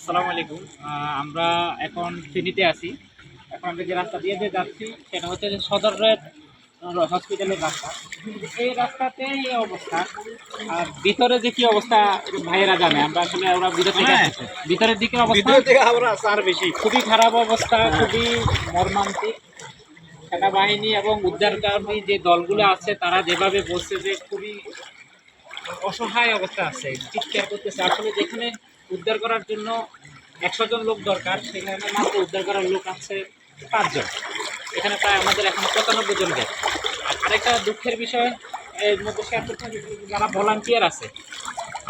আসসালামু আলাইকুম। আমরা এখন ফেনীতে আছি। এখন আমরা যে রাস্তা দিয়ে যে যাচ্ছি সেটা হচ্ছে যে সদরের হসপিটালের রাস্তা। এই রাস্তাতে এই অবস্থা। আর ভিতরে যে কি অবস্থা ভাইয়েরা জানে। আমরা আসলে ওরা ভিতর থেকে হ্যাঁ। ভিতরের দিকে অবস্থা চার বেশি। খুবই খারাপ অবস্থা খুবই মর্মান্তিক। সেনাবাহিনী এবং উদ্ধারকারী যে দলগুলো আছে তারা যেভাবে বলছে যে খুবই অসহায় অবস্থা আছে চিৎকার করতেছে। আসলে যেখানে উদ্ধার করার জন্য একশো জন লোক দরকার। সেখানে মাত্র উদ্ধার করার লোক আছে পাঁচজন। এখানে প্রায় আমাদের এখন পঁচানব্বই জন গেছে। আরেকটা দুঃখের বিষয়, এর মধ্যে শেয়ার করতে যারা ভলান্টিয়ার আছে,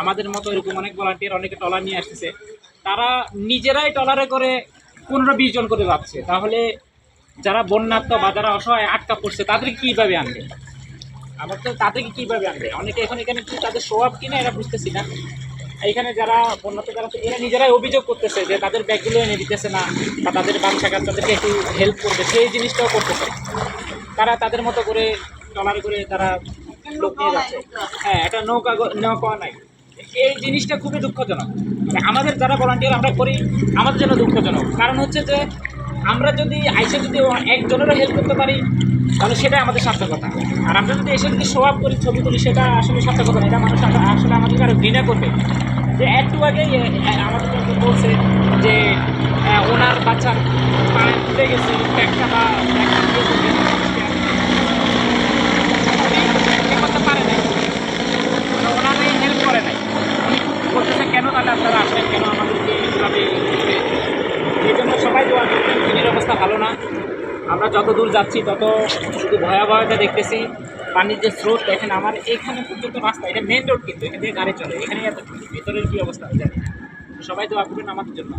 আমাদের মতো এরকম অনেক ভলান্টিয়ার অনেকে টলার নিয়ে আসতেছে। তারা নিজেরাই টলারে করে পনেরো বিশ জন করে যাচ্ছে। তাহলে যারা বন্যাত্ম বা যারা অসহায় আটকা পড়ছে, তাদেরকে কীভাবে আনবে? আমার তো তাদেরকে কীভাবে আনবে? অনেকে এখন এখানে তাদের স্বভাব কিনা এরা বুঝতেছি না। এখানে যারা বন্যাতে যারা এরা নিজেরাই অভিযোগ করতেছে যে তাদের ব্যাগগুলো এনে দিতেছে না বা তাদের বাচ্চা কাচ্চাদেরকে একটু হেল্প করবে। সেই জিনিসটাও করতেছে। তারা তাদের মতো করে ট্রলারে করে তারা লোক নিয়ে যাচ্ছে। হ্যাঁ একটা নৌকা নৌকা নাই। এই জিনিসটা খুবই দুঃখজনক। আমাদের যারা ভলান্টিয়ার আমরা করি, আমাদের জন্য দুঃখজনক। কারণ হচ্ছে যে আমরা যদি আইসে যদি একজনেরও হেল্প করতে পারি, তাহলে সেটাই আমাদের সার্থকতা। আর আমরা যদি এসে যদি শো আপ করি, ছবি তুলি, সেটা আসলে সার্থকতা। এটা মানুষ আস- আসলে আমাদেরকে আরও ঘৃণা করবে যে একটু আগে আমাদের বলছে যে ওনার বাচ্চার পায়ে ফুটে গেছে ব্যাগটা বা ব্যাগটা দিয়ে দিতে উনি করতে পারে নাই ওনারা হেল্প করে নাই উনি বলতেছে কেন তাহলে আপনারা আসেন কেন আমাদেরকে এইভাবে এই ফেনীর অবস্থা ভালো না। আমরা যত দূর যাচ্ছি, তত শুধু ভয়াবহতা দেখতেছি। পানির যে স্রোত, দেখেন আমার এখানে পর্যন্ত রাস্তা, এটা মেন রোড কিন্তু এখানে গাড়ি চলে। এখানে এত ভিতরের কী অবস্থা? সবাই তো করবেন আমাদের জন্য।